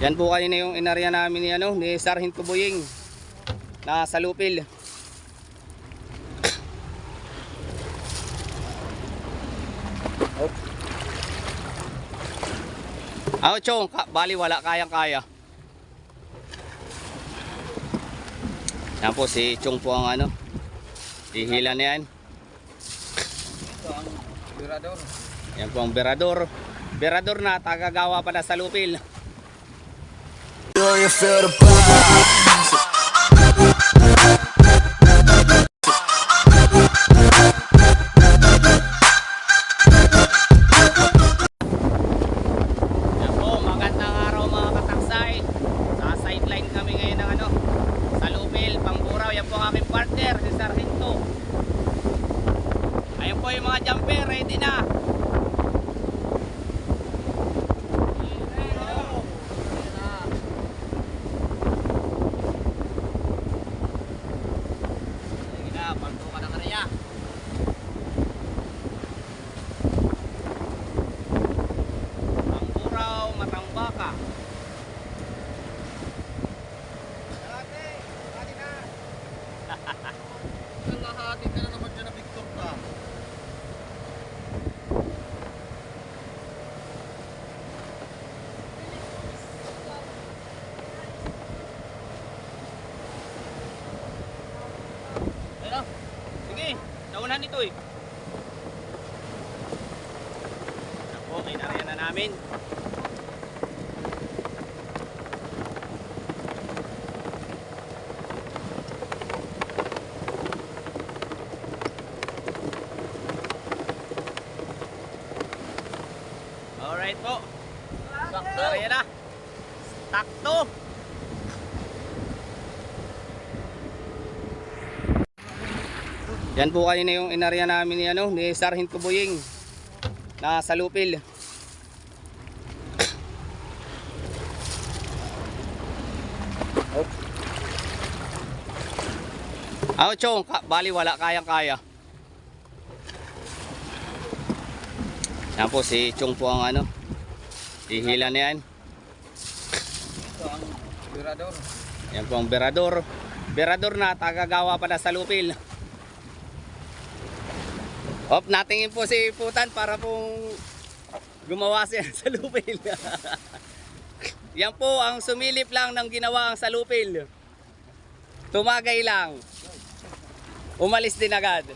Yan po kanina yung inarya namin ni, ano, ni Sargento Buying na sa Lupil. Ah, Chong, ka- bali wala kayang kaya. Yan po si Chong po ang ano. Ihila na yan. Ito ang tirador. Yan po ang berador. Berador na tagagawa pa na sa Lupil. Do you feel the vibe? Naunahan nito eh. Ako, kinarya na namin. Yan po kanina yung inarya namin ni, ano, ni Sargento Buying na sa Lupil. Ah, Chong, bali wala kayang kaya. Yan po si Chong po ang ano. Ihila na yan. Ito ang tirador. Yan po ang berador. Berador na tagagawa pa na sa Lupil. Op, natingin po si Putan para pong gumawa siya sa Lupil. Yan po ang sumilip lang ng ginawa ang sa Lupil. Tumagay lang. Umalis din agad.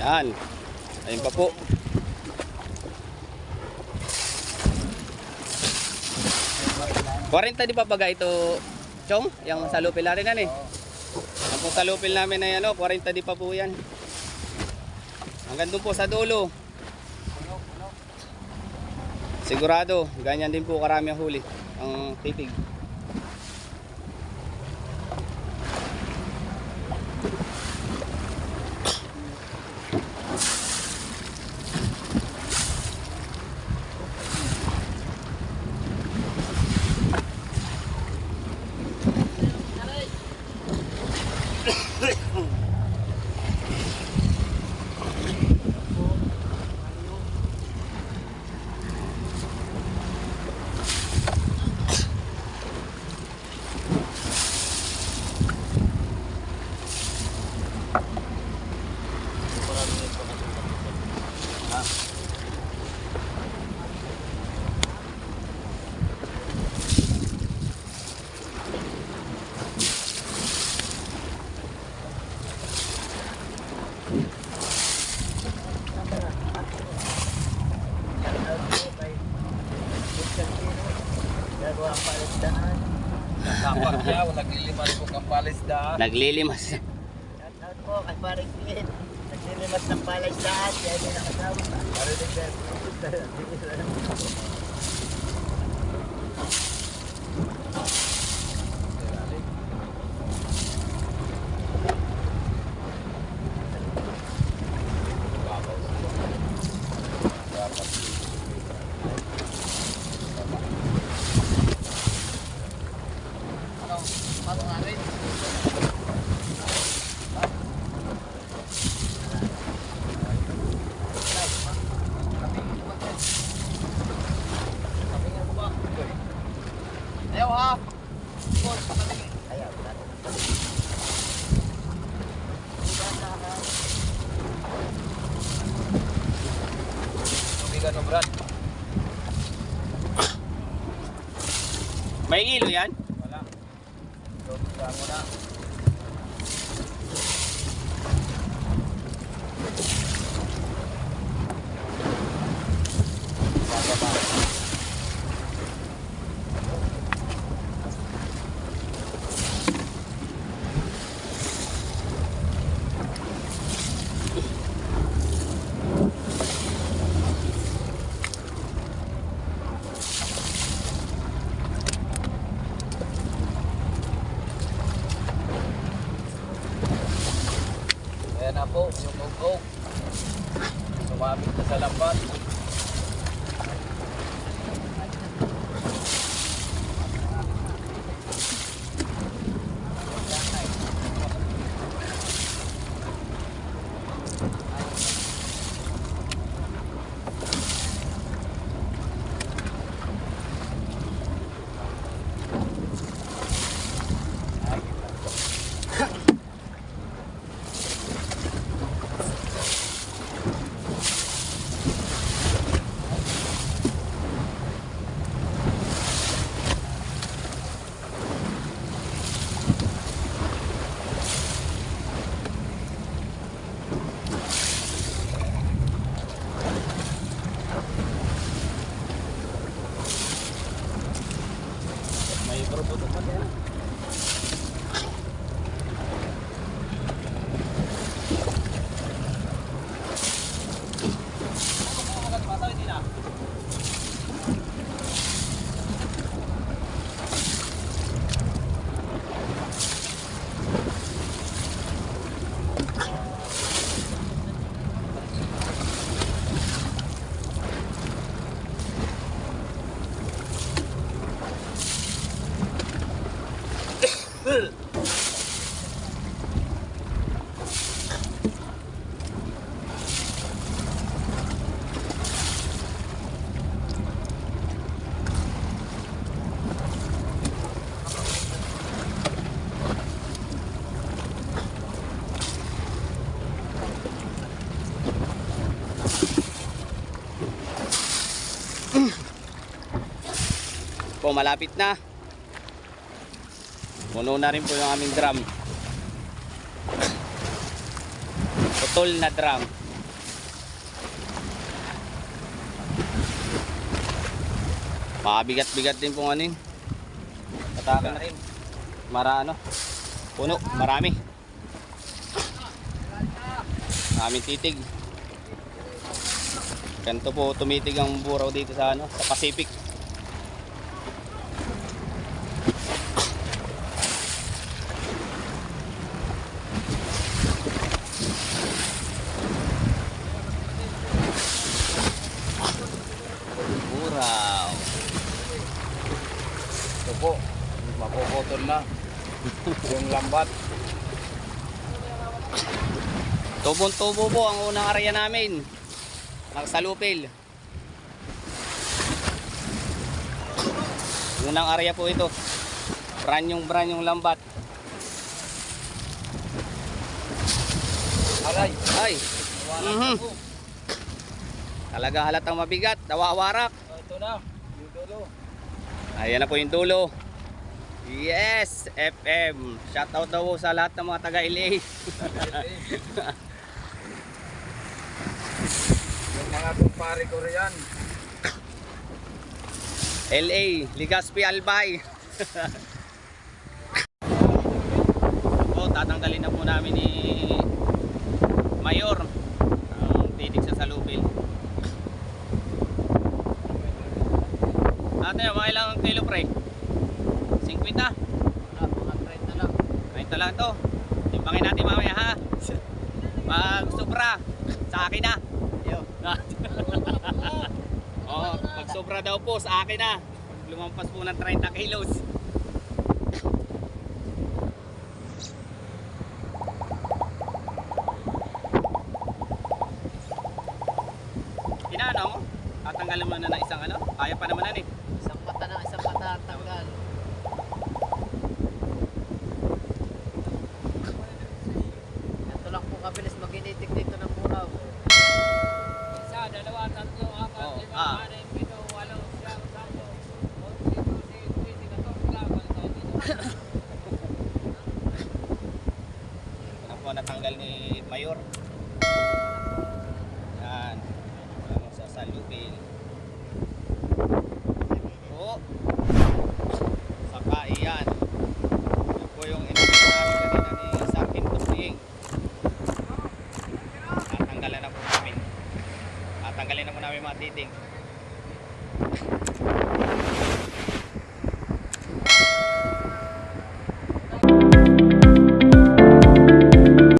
Yan. Ayun pa po. Kwarenta di ba baga ito, Chong? Yung sa lupil natin yan eh. Ang po sa lupil namin ay ano, 40 di pa po yan. Hanggang doon po sa dulo. Sigurado, ganyan din po karami ang huli. Ang titig. Naglilimas. Shoutout po kay Paring Clint. Naglilimas ng palay lahat. Kaya may nakasama. Marinig na. Ano? Ano nga rin? titigan mo, Brad. May ilo yan? Wala. Doon mo na. Bababa. Ayan na ugog. Sumabit na sa lambat. 여러분들 한번 Po, malapit na. Puno na rin po yung aming drum. Putol na drum. Mabigat-bigat din pong ano yun. Pataka na rin. Mara ano. Puno, marami. Maraming titig. Ganito po tumitig ang buraw dito sa ano, sa Pacific. Buraw. Ito po, mapuputol na. yung lambat. Tubong-tubo po ang unang area namin. Nakasalupil. Unang area po ito. Branyong branyong lambat. Alay, Ay, na po. talaga halatang mabigat. Nawawarak. Oh, ito na, yung dulo. Ayan na po yung dulo. Yes, FM. Shoutout daw po sa lahat ng mga taga-LA. yung mga kumpare ko riyan. LA, Ligaspi Albay. po, tatanggalin na po namin ni Mayor ang titig sa salupil. Ate, mga ilang kilo pre? 50? Ah, mga 30 lang. 30 lang to. Timbangin natin mamaya ha. Pag sobra, sa akin na. Oo, pag sobra daw po, sa akin na. Lumampas po ng 30 kilos. Inaano mo? Tatanggalin mo na ng isang ano? Kaya pa naman yan eh.